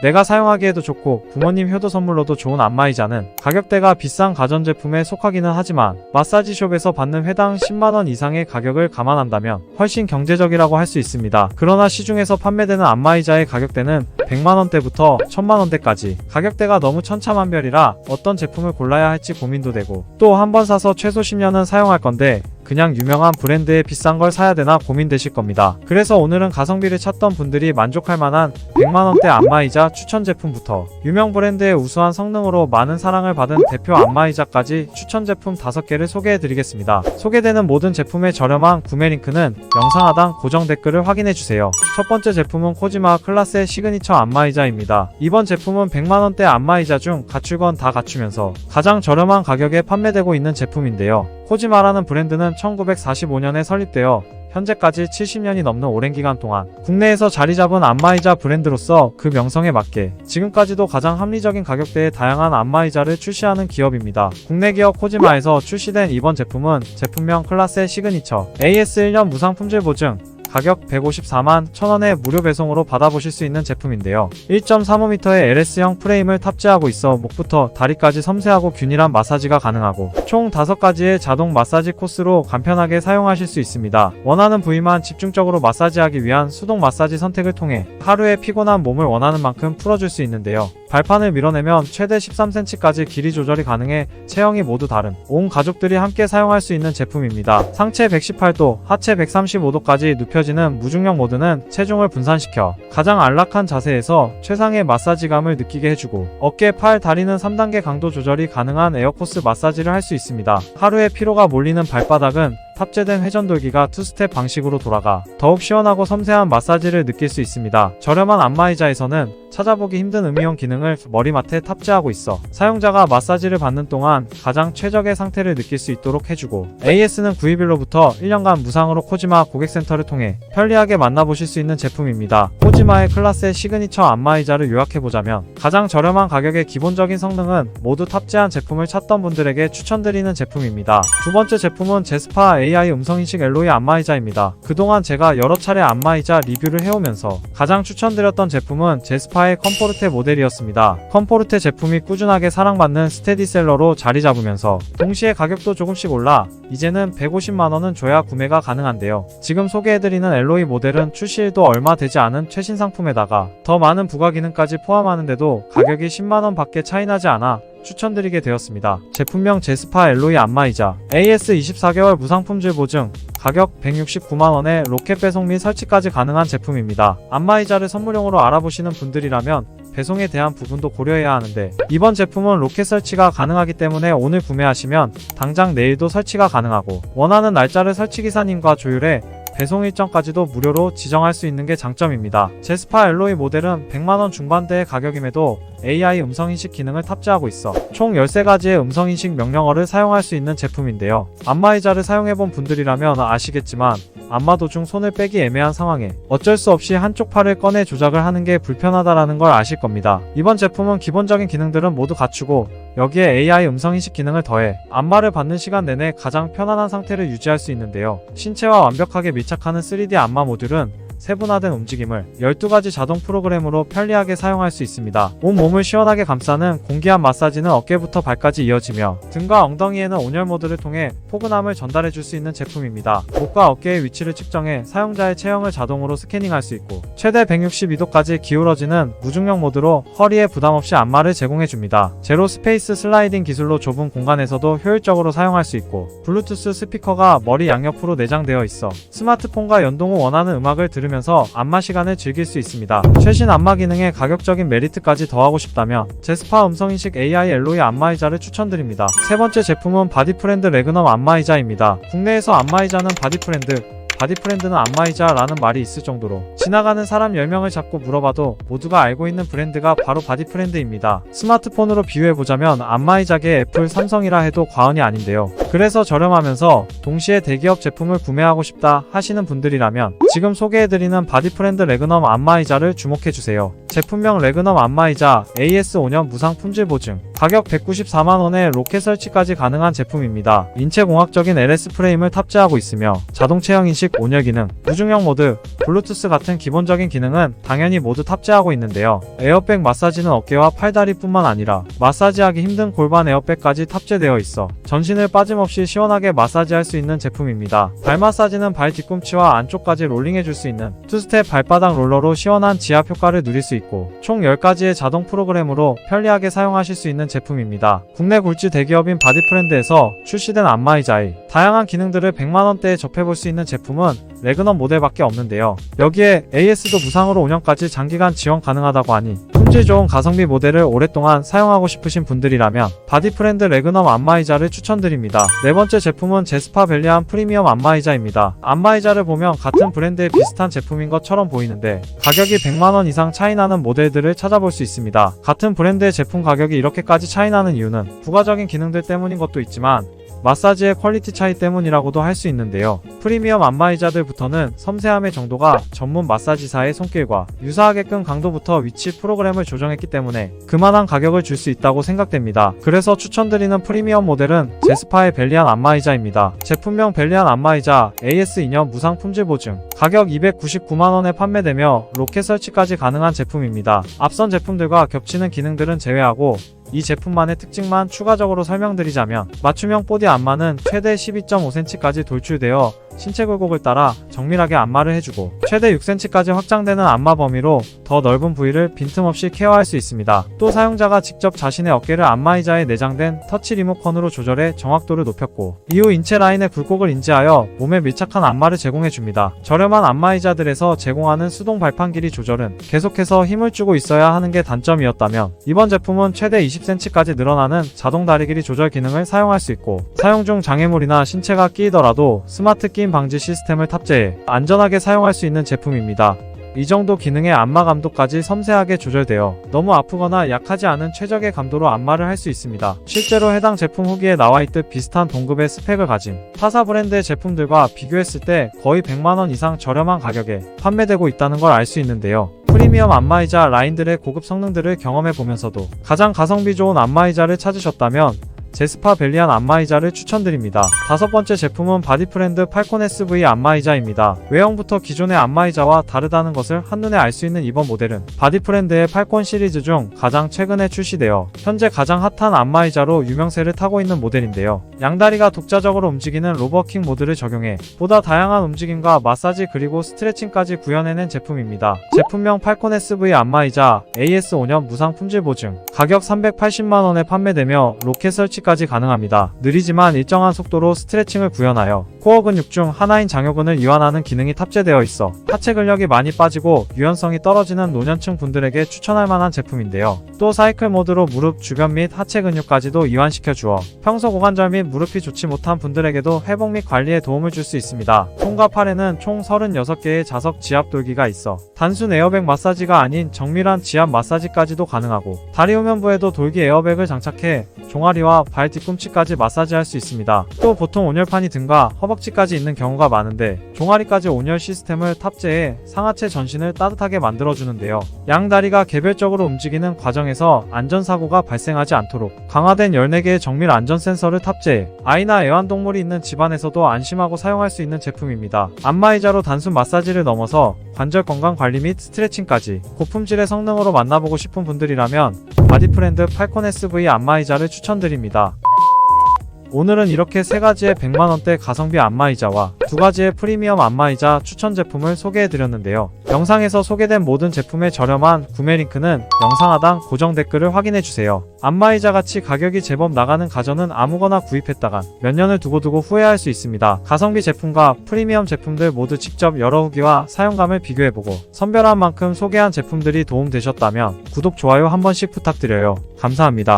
내가 사용하기에도 좋고 부모님 효도 선물로도 좋은 안마의자는 가격대가 비싼 가전제품에 속하기는 하지만 마사지숍에서 받는 회당 10만원 이상의 가격을 감안한다면 훨씬 경제적이라고 할 수 있습니다. 그러나 시중에서 판매되는 안마의자의 가격대는 100만원대부터 1000만원대까지 가격대가 너무 천차만별이라 어떤 제품을 골라야 할지 고민도 되고 또 한 번 사서 최소 10년은 사용할 건데 그냥 유명한 브랜드의 비싼 걸 사야 되나 고민되실 겁니다. 그래서 오늘은 가성비를 찾던 분들이 만족할 만한 100만원대 안마의자 추천 제품부터 유명 브랜드의 우수한 성능으로 많은 사랑을 받은 대표 안마의자까지 추천 제품 5개를 소개해 드리겠습니다. 소개되는 모든 제품의 저렴한 구매 링크는 영상 하단 고정 댓글을 확인해 주세요. 첫 번째 제품은 코지마 클라스의 시그니처 안마의자입니다. 이번 제품은 100만원대 안마의자 중 갖출 건 다 갖추면서 가장 저렴한 가격에 판매되고 있는 제품인데요. 코지마라는 브랜드는 1945년에 설립되어 현재까지 70년이 넘는 오랜 기간 동안 국내에서 자리 잡은 안마의자 브랜드로서 그 명성에 맞게 지금까지도 가장 합리적인 가격대의 다양한 안마의자를 출시하는 기업입니다. 국내 기업 코지마에서 출시된 이번 제품은 제품명 클라스의 시그니처 AS 1년 무상 품질 보증 가격 154만 1000원에 무료 배송으로 받아보실 수 있는 제품인데요. 1.35m의 LS형 프레임을 탑재하고 있어 목부터 다리까지 섬세하고 균일한 마사지가 가능하고 총 5가지의 자동 마사지 코스로 간편하게 사용하실 수 있습니다. 원하는 부위만 집중적으로 마사지하기 위한 수동 마사지 선택을 통해 하루에 피곤한 몸을 원하는 만큼 풀어줄 수 있는데요. 발판을 밀어내면 최대 13cm까지 길이 조절이 가능해 체형이 모두 다른 온 가족들이 함께 사용할 수 있는 제품입니다. 상체 118도, 하체 135도까지 눕혀지는 무중력 모드는 체중을 분산시켜 가장 안락한 자세에서 최상의 마사지감을 느끼게 해주고 어깨, 팔, 다리는 3단계 강도 조절이 가능한 에어코스 마사지를 할 수 있습니다. 하루에 피로가 몰리는 발바닥은 탑재된 회전돌기가 투스텝 방식으로 돌아가 더욱 시원하고 섬세한 마사지를 느낄 수 있습니다. 저렴한 안마의자에서는 찾아보기 힘든 음이온 기능을 머리맡에 탑재하고 있어 사용자가 마사지를 받는 동안 가장 최적의 상태를 느낄 수 있도록 해주고 AS는 구입일로부터 1년간 무상으로 코지마 고객센터를 통해 편리하게 만나보실 수 있는 제품입니다. 코지마의 클라스의 시그니처 안마의자를 요약해보자면 가장 저렴한 가격의 기본적인 성능은 모두 탑재한 제품을 찾던 분들에게 추천드리는 제품입니다. 두 번째 제품은 제스파 AI 음성인식 엘로이 안마의자입니다. 그동안 제가 여러 차례 안마의자 리뷰를 해오면서 가장 추천드렸던 제품은 제스파의 컴포르테 모델이었습니다. 컴포르테 제품이 꾸준하게 사랑받는 스테디셀러로 자리 잡으면서 동시에 가격도 조금씩 올라 이제는 150만원은 줘야 구매가 가능한데요. 지금 소개해드리는 엘로이 모델은 출시일도 얼마 되지 않은 최신 상품에다가 더 많은 부가 기능까지 포함하는데도 가격이 10만원 밖에 차이나지 않아 추천드리게 되었습니다. 제품명 제스파 엘로이 안마의자 AS 24개월 무상 품질 보증 가격 169만원에 로켓 배송 및 설치까지 가능한 제품입니다. 안마의자를 선물용으로 알아보시는 분들이라면 배송에 대한 부분도 고려해야 하는데 이번 제품은 로켓 설치가 가능하기 때문에 오늘 구매하시면 당장 내일도 설치가 가능하고 원하는 날짜를 설치 기사님과 조율해 배송 일정까지도 무료로 지정할 수 있는 게 장점입니다. 제스파 엘로이 모델은 100만원 중반대의 가격임에도 AI 음성인식 기능을 탑재하고 있어 총 13가지의 음성인식 명령어를 사용할 수 있는 제품인데요. 안마의자를 사용해본 분들이라면 아시겠지만 안마 도중 손을 빼기 애매한 상황에 어쩔 수 없이 한쪽 팔을 꺼내 조작을 하는 게 불편하다라는 걸 아실 겁니다. 이번 제품은 기본적인 기능들은 모두 갖추고 여기에 AI 음성인식 기능을 더해 안마를 받는 시간 내내 가장 편안한 상태를 유지할 수 있는데요. 신체와 완벽하게 밀착하는 3D 안마 모듈은 세분화된 움직임을 12가지 자동 프로그램으로 편리하게 사용할 수 있습니다. 온몸을 시원하게 감싸는 공기압 마사지는 어깨부터 발까지 이어지며 등과 엉덩이에는 온열 모드를 통해 포근함을 전달해 줄 수 있는 제품입니다. 목과 어깨의 위치를 측정해 사용자의 체형을 자동으로 스캐닝할 수 있고 최대 162도까지 기울어지는 무중력 모드로 허리에 부담 없이 안마를 제공해 줍니다. 제로 스페이스 슬라이딩 기술로 좁은 공간에서도 효율적으로 사용할 수 있고 블루투스 스피커가 머리 양옆으로 내장되어 있어 스마트폰과 연동 후 원하는 음악을 들으 면서 안마 시간을 즐길 수 있습니다. 최신 안마 기능에 가격적인 메리트까지 더하고 싶다면 제스파 음성인식 AI 엘로이 안마의자를 추천드립니다. 세 번째 제품은 바디프렌드 레그넘 안마의자입니다. 국내에서 안마의자는 바디프렌드 바디프렌드는 안마의자라는 말이 있을 정도로 지나가는 사람 10명을 잡고 물어봐도 모두가 알고 있는 브랜드가 바로 바디프렌드입니다. 스마트폰으로 비유해보자면 안마의자계 애플, 삼성이라 해도 과언이 아닌데요. 그래서 저렴하면서 동시에 대기업 제품을 구매하고 싶다 하시는 분들이라면 지금 소개해드리는 바디프렌드 레그넘 안마의자를 주목해주세요. 제품명 레그넘 안마의자 AS 5년 무상 품질 보증 가격 194만원에 로켓 설치까지 가능한 제품입니다. 인체공학적인 LS 프레임을 탑재하고 있으며 자동 체형 인식 온열 기능, 무중력 모드, 블루투스 같은 기본적인 기능은 당연히 모두 탑재하고 있는데요. 에어백 마사지는 어깨와 팔다리뿐만 아니라 마사지하기 힘든 골반 에어백까지 탑재되어 있어 전신을 빠짐없이 시원하게 마사지할 수 있는 제품입니다. 발 마사지는 발 뒤꿈치와 안쪽까지 롤링해줄 수 있는 투스텝 발바닥 롤러로 시원한 지압 효과를 누릴 수 있고 총 10가지의 자동 프로그램으로 편리하게 사용하실 수 있는 제품입니다. 국내 굴지 대기업인 바디프렌드에서 출시된 안마의자의 다양한 기능들을 100만원대에 접해볼 수 있는 제품은 레그넘 모델밖에 없는데요. 여기에 AS도 무상으로 5년까지 장기간 지원 가능하다고 하니 품질 좋은 가성비 모델을 오랫동안 사용하고 싶으신 분들이라면 바디프렌드 레그넘 안마의자를 추천드립니다. 네 번째 제품은 제스파 벨리안 프리미엄 안마의자입니다. 안마의자를 보면 같은 브랜드의 비슷한 제품인 것처럼 보이는데 가격이 100만원 이상 차이나는 모델들을 찾아볼 수 있습니다. 같은 브랜드의 제품 가격이 이렇게까지 차이나는 이유는 부가적인 기능들 때문인 것도 있지만 마사지의 퀄리티 차이 때문이라고도 할 수 있는데요. 프리미엄 안마의자들부터는 섬세함의 정도가 전문 마사지사의 손길과 유사하게끔 강도부터 위치 프로그램을 조정했기 때문에 그만한 가격을 줄 수 있다고 생각됩니다. 그래서 추천드리는 프리미엄 모델은 제스파의 벨리안 안마의자입니다. 제품명 벨리안 안마의자 AS 2년 무상 품질 보증 가격 299만원에 판매되며 로켓 설치까지 가능한 제품입니다. 앞선 제품들과 겹치는 기능들은 제외하고 이 제품만의 특징만 추가적으로 설명드리자면 맞춤형 보디 안마는 최대 12.5cm까지 돌출되어 신체 굴곡을 따라 정밀하게 안마를 해주고 최대 6cm까지 확장되는 안마 범위로 더 넓은 부위를 빈틈없이 케어할 수 있습니다. 또 사용자가 직접 자신의 어깨를 안마의자에 내장된 터치 리모컨으로 조절해 정확도를 높였고 이후 인체 라인의 굴곡을 인지하여 몸에 밀착한 안마를 제공해줍니다. 저렴한 안마의자들에서 제공하는 수동 발판 길이 조절은 계속해서 힘을 주고 있어야 하는 게 단점이었다면 이번 제품은 최대 20cm까지 늘어나는 자동 다리 길이 조절 기능을 사용할 수 있고 사용 중 장애물이나 신체가 끼이더라도 스마트 끼임 방지 시스템을 탑재해 안전하게 사용할 수 있는 제품입니다. 이 정도 기능의 안마 감도까지 섬세하게 조절되어 너무 아프거나 약하지 않은 최적의 감도로 안마를 할 수 있습니다. 실제로 해당 제품 후기에 나와 있듯 비슷한 동급의 스펙을 가진 타사 브랜드의 제품들과 비교했을 때 거의 100만원 이상 저렴한 가격에 판매되고 있다는 걸 알 수 있는데요. 프리미엄 안마의자 라인들의 고급 성능들을 경험해 보면서도 가장 가성비 좋은 안마의자를 찾으셨다면 제스파 벨리안 안마의자를 추천드립니다. 다섯 번째 제품은 바디프렌드 팔콘 SV 안마의자입니다. 외형부터 기존의 안마의자와 다르다는 것을 한눈에 알 수 있는 이번 모델은 바디프렌드의 팔콘 시리즈 중 가장 최근에 출시되어 현재 가장 핫한 안마의자로 유명세를 타고 있는 모델인데요. 양다리가 독자적으로 움직이는 로버킹 모드를 적용해 보다 다양한 움직임과 마사지 그리고 스트레칭까지 구현해낸 제품입니다. 제품명 팔콘 SV 안마의자 AS 5년 무상 품질 보증 가격 380만원에 판매되며 로켓 설치 까지 가능합니다. 느리지만 일정한 속도로 스트레칭을 구현하여 코어 근육 중 하나인 장요근을 이완하는 기능이 탑재되어 있어 하체 근력이 많이 빠지고 유연성이 떨어지는 노년층 분들에게 추천할 만한 제품인데요. 또 사이클 모드로 무릎 주변 및 하체 근육까지도 이완시켜 주어 평소 고관절 및 무릎이 좋지 못한 분들에게도 회복 및 관리에 도움을 줄 수 있습니다. 손과 팔에는 총 36개의 자석 지압 돌기가 있어 단순 에어백 마사지가 아닌 정밀한 지압 마사지까지도 가능하고 다리 후면부에도 돌기 에어백을 장착해 종아리와 발 뒤 꿈치까지 마사지할 수 있습니다. 또 보통 온열판이 등과 허벅지까지 있는 경우가 많은데 종아리까지 온열 시스템을 탑재해 상하체 전신을 따뜻하게 만들어주는데요. 양 다리가 개별적으로 움직이는 과정에서 안전사고가 발생하지 않도록 강화된 14개의 정밀 안전 센서를 탑재해 아이나 애완동물이 있는 집안에서도 안심하고 사용할 수 있는 제품입니다. 안마의자로 단순 마사지를 넘어서 관절 건강 관리 및 스트레칭까지 고품질의 성능으로 만나보고 싶은 분들이라면 바디프렌드 팔콘 SV 안마의자를 추천드립니다. 오늘은 이렇게 세 가지의 100만원대 가성비 안마의자와 두 가지의 프리미엄 안마의자 추천 제품을 소개해드렸는데요. 영상에서 소개된 모든 제품의 저렴한 구매 링크는 영상 하단 고정 댓글을 확인해주세요. 안마의자 같이 가격이 제법 나가는 가전은 아무거나 구입했다간 몇 년을 두고두고 후회할 수 있습니다. 가성비 제품과 프리미엄 제품들 모두 직접 후기와 사용감을 비교해보고 선별한 만큼 소개한 제품들이 도움되셨다면 구독, 좋아요 한 번씩 부탁드려요. 감사합니다.